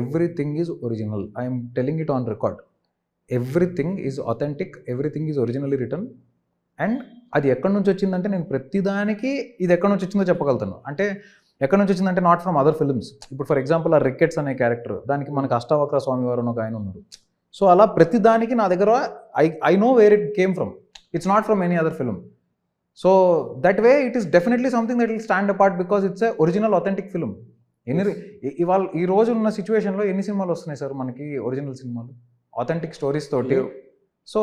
Everything is original I'm telling it on record everything is authentic everything is originally written and అది ఎక్కడి నుంచి వచ్చిందంటే నేను ప్రతిదానికి ఇది ఎక్కడి నుంచి వచ్చిందో చెప్పగలుగుతాను. అంటే ఎక్కడి నుంచి వచ్చిందంటే నాట్ ఫ్రమ్ అదర్ ఫిల్మ్స్ ఇప్పుడు ఫర్ ఎగ్జాంపుల్ ఆ రికెట్స్ అనే క్యారెక్టర్ దానికి మనకి అష్టావక్ర స్వామి వారు ఒక ఆయన ఉన్నారు. సో అలా ప్రతి దానికి నా దగ్గర I I know where it came from it's not from any other film so that way it is definitely something that will stand apart because it's a original authentic film ఎన్ని ఇవాళ ఈ రోజు ఉన్న సిచ్యువేషన్లో ఎన్ని సినిమాలు వస్తున్నాయి సార్ మనకి ఒరిజినల్ సినిమాలు? అథెంటిక్ స్టోరీస్ తోటి. So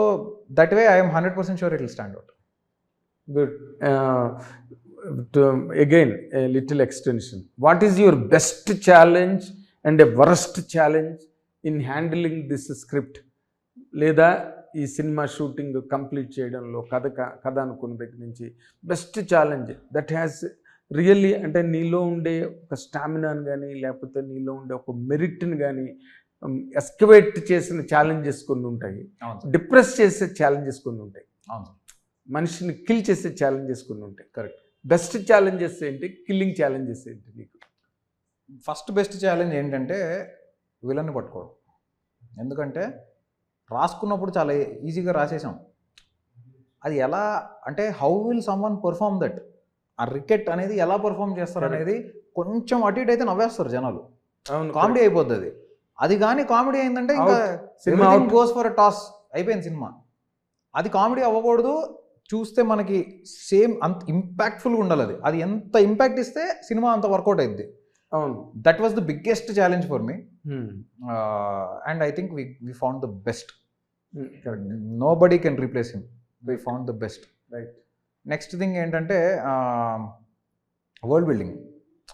that way I'm hundred percent sure it will stand out good again little extension what is your best challenge and a worst challenge in handling this script లేదా ఈ cinema shooting complete చేయడంలో కథ కథ అనుకున్న దగ్గర నుంచి best challenge that has really అంటే నీలో ఉండే ఒక స్టామినాని కానీ లేకపోతే నీలో ఉండే ఒక మెరిట్ని కానీ ఎస్కవేట్ చేసిన ఛాలెంజెస్ కొన్ని ఉంటాయి. డిప్రెస్ చేసే ఛాలెంజెస్ కొన్ని ఉంటాయి. అవును మనిషిని కిల్ చేసే ఛాలెంజెస్ కొన్ని ఉంటాయి. కరెక్ట్. బెస్ట్ ఛాలెంజెస్ ఏంటి? కిల్లింగ్ ఛాలెంజెస్ ఏంటి నీకు? ఫస్ట్ బెస్ట్ ఛాలెంజ్ ఏంటంటే విలన్ని పట్టుకోవడం. ఎందుకంటే రాసుకున్నప్పుడు చాలా ఈజీగా రాసేసాం. అది ఎలా అంటే how will someone perform that? ఆ రికెట్ అనేది ఎలా పర్ఫామ్ చేస్తారు. అనేది కొంచెం అటు ఇటు అయితే నవ్వేస్తారు జనాలు. కామెడీ అయిపోద్ది అది. అది కానీ కామెడీ అయిందంటే ఇంకా సినిమా గోస్ ఫర్ టాస్ అయిపోయింది సినిమా. అది కామెడీ అవ్వకూడదు. చూస్తే మనకి సేమ్ అంత ఇంపాక్ట్ఫుల్గా ఉండాలి అది. అది ఎంత ఇంపాక్ట్ ఇస్తే సినిమా అంత వర్కౌట్ అయింది అవును. That was the biggest challenge for me and I think we we found the best no body can replace him we found the best right next thing ఏంటంటే వరల్డ్ బిల్డింగ్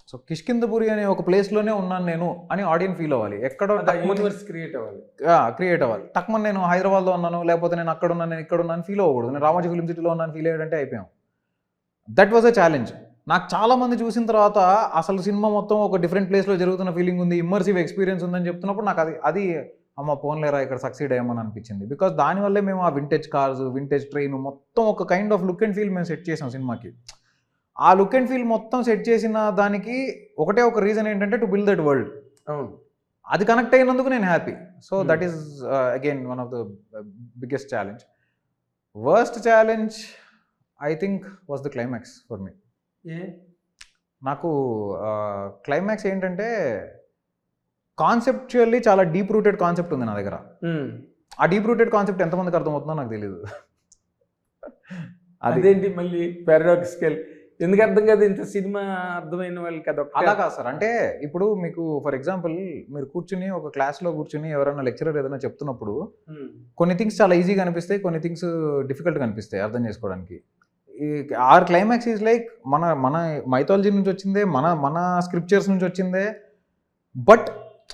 సో కిష్కిందపురి అనే ఒక ప్లేస్లోనే ఉన్నాను నేను అని audience feel అవ్వాలి. ఎక్కడో universe create అవ్వాలి. క్రియేట్ అవ్వాలి. తక్కువ నేను హైదరాబాద్లో ఉన్నాను లేకపోతే నేను అక్కడ ఉన్నాను నేను ఇక్కడ ఉన్నాను ఫీల్ అవ్వకూడదు. నేను రామోజీ ఫిలిం సిటీలో ఉన్నాను ఫీల్ అయ్యాడంటే అయిపోయాం. దట్ వాజ్ అ ఛాలెంజ్ నాకు చాలా మంది చూసిన తర్వాత అసలు సినిమా మొత్తం ఒక డిఫరెంట్ ప్లేస్లో జరుగుతున్న ఫీలింగ్ ఉంది ఇమ్మర్సివ్ ఎక్స్పీరియన్స్ ఉందని చెప్తున్నప్పుడు నాకు అది అది అమ్మ పోన్లేరా ఇక్కడ సక్సీడ్ అయ్యామని అనిపించింది. బికాస్ దానివల్లే మేము ఆ వింటేజ్ కార్స్ వింటేజ్ ట్రైన్ మొత్తం ఒక kind of look and feel మేము సెట్ చేసాం సినిమాకి. ఆ లుక్ అండ్ ఫీల్ మొత్తం సెట్ చేసిన దానికి ఒకటే ఒక రీజన్ ఏంటంటే టు బిల్డ్ దట్ వరల్డ్ అది కనెక్ట్ అయినందుకు నేను happy so. That is again one of the biggest challenge worst challenge I think was the climax for me నాకు క్లైమాక్స్ ఏంటంటే కాన్సెప్చువల్లీ చాలా డీప్ రూటెడ్ కాన్సెప్ట్ ఉంది నా దగ్గర. ఆ డీప్ రూటెడ్ కాన్సెప్ట్ ఎంతమందికి అర్థమవుతుందో నాకు తెలియదు అది అదేంటి మళ్ళీ పారాడాక్సికల్ ఎందుకు అర్థం కాదు? ఇంత సినిమా అర్థమైన వాళ్ళకి అదొక అలా కాదు సార్. అంటే ఇప్పుడు మీకు ఫర్ ఎగ్జాంపుల్ మీరు కూర్చుని ఒక క్లాస్లో కూర్చుని ఎవరైనా లెక్చరర్ ఏదైనా చెప్తున్నప్పుడు. కొన్ని థింగ్స్ చాలా ఈజీగా అనిపిస్తాయి కొన్ని థింగ్స్ డిఫికల్ట్గా అనిపిస్తాయి అర్థం చేసుకోవడానికి. ఆర్ క్లైమాక్స్ ఈజ్ లైక్ మన మన మైథాలజీ నుంచి వచ్చిందే మన మన స్క్రిప్చర్స్ నుంచి వచ్చిందే బట్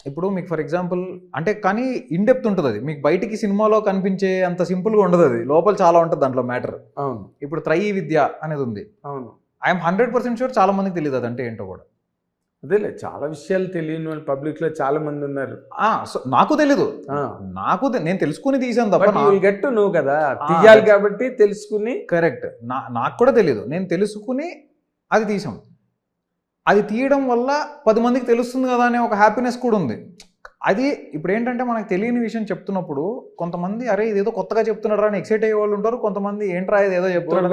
ఇప్పుడు మీకు ఫర్ ఎగ్జాంపుల్ అంటే కానీ ఇన్డెప్త్ ఉంటుంది అది. మీకు బయటికి సినిమాలో కనిపించే అంత సింపుల్గా ఉండదు అది. లోపల చాలా ఉంటుంది దాంట్లో మ్యాటర్ అవును. ఇప్పుడు త్రయీ విద్య అనేది ఉంది. అవును. ఐఎమ్ హండ్రెడ్ పర్సెంట్ షూర్ చాలా మందికి తెలియదు అది అంటే ఏంటో కూడా. అదేలే చాలా విషయాలు తెలియని వాళ్ళు పబ్లిక్లో చాలా మంది ఉన్నారు. సో నాకు తెలీదు. నాకు నేను తెలుసుకుని తీసాను తప్ప బట్ నా- యూ గెట్ నువ్వు కదా. తీయాలి కాబట్టి తెలుసుకుని కరెక్ట్ నాకు కూడా తెలియదు నేను తెలుసుకుని అది తీసాం అది తీయడం వల్ల పది మందికి తెలుస్తుంది కదా అనే ఒక హ్యాపీనెస్ కూడా ఉంది అది ఇప్పుడు ఏంటంటే మనకు తెలియని విషయం చెప్తున్నప్పుడు కొంతమంది అరే ఇదేదో కొత్తగా చెప్తున్నారా అని ఎక్సైట్ అయ్యే వాళ్ళు ఉంటారు కొంతమంది ఏంట్రా ఇది ఏదో చెప్తున్నాడు.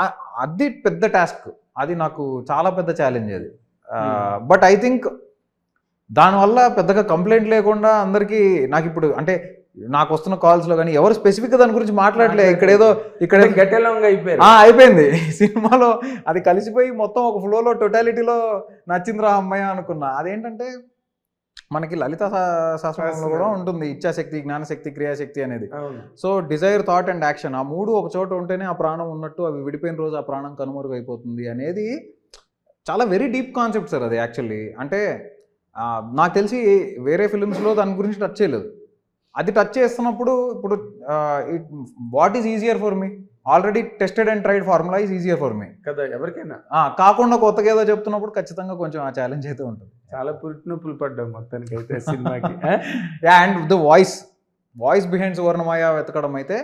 ఆ- అది పెద్ద టాస్క్ అది నాకు చాలా పెద్ద ఛాలెంజ్ అది. బట్ ఐ థింక్ దానివల్ల పెద్దగా కంప్లైంట్ లేకుండా అందరికీ నాకు ఇప్పుడు అంటే నాకు వస్తున్న కాల్స్లో కానీ ఎవరు స్పెసిఫిక్గా దాని గురించి మాట్లాడలే ఇక్కడ ఏదో ఇక్కడ అయిపోయారు. ఆ, అయిపోయింది. సినిమాలో అది కలిసిపోయి మొత్తం ఒక ఫ్లోలో టోటాలిటీలో నచ్చిందిరా అమ్మాయి అనుకున్నా. అదేంటంటే మనకి లలిత శాస్త్రంలో కూడా ఉంటుంది. ఇచ్ఛాశక్తి జ్ఞానశక్తి క్రియాశక్తి అనేది. So desire thought and action ఆ మూడు ఒక చోట ఉంటేనే ఆ ప్రాణం ఉన్నట్టు అవి విడిపోయిన రోజు ఆ ప్రాణం కనుమరుగు అయిపోతుంది అనేది చాలా వెరీ డీప్ కాన్సెప్ట్ సార్ అది యాక్చువల్లీ అంటే నాకు తెలిసి వేరే ఫిలిమ్స్లో దాని గురించి టచ్ చేయలేదు. అది టచ్ చేస్తున్నప్పుడు ఇప్పుడు it what is easier for me already tested and tried formula is easier for me కదా ఎవరికైనా. కాకుండా కొత్తగా ఏదో చెప్తున్నప్పుడు ఖచ్చితంగా కొంచెం ఆ ఛాలెంజ్ అయితే ఉంటుంది. చాలా పురిటి నొప్పులు పడ్డాం మొత్తానికి అయితే సినిమాకి and the voice voice behind Suvarnamaya వెతకడం అయితే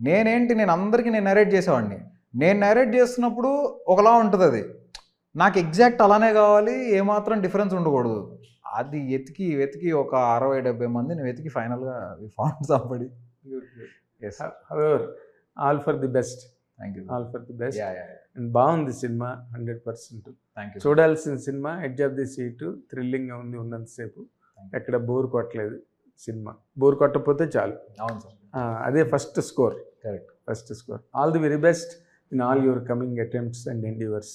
నేనేంటి నేను అందరికీ నేను నరేట్ చేసేవాడిని. నేను నరేట్ చేస్తున్నప్పుడు ఒకలా ఉంటుంది అది నాకు ఎగ్జాక్ట్ అలానే కావాలి ఏమాత్రం డిఫరెన్స్ ఉండకూడదు. అది ఎతికి వెతికి ఒక అరవై డెబ్బై మందిని వెతికి ఫైనల్గా found somebody yes all for the best thank you all for the best and బాగుంది సినిమా హండ్రెడ్ పర్సెంట్ థ్యాంక్ యూ చూడాల్సిన సినిమా ఎడ్జ్ ఆఫ్ ది సీటు థ్రిల్లింగ్గా ఉంది ఉన్నంతసేపు ఎక్కడ బోర్ కొట్టలేదు సినిమా. బోర్ కొట్టకపోతే చాలు. అవును సార్. అదే first score. Correct first score. All the very best in all your coming attempts and endeavours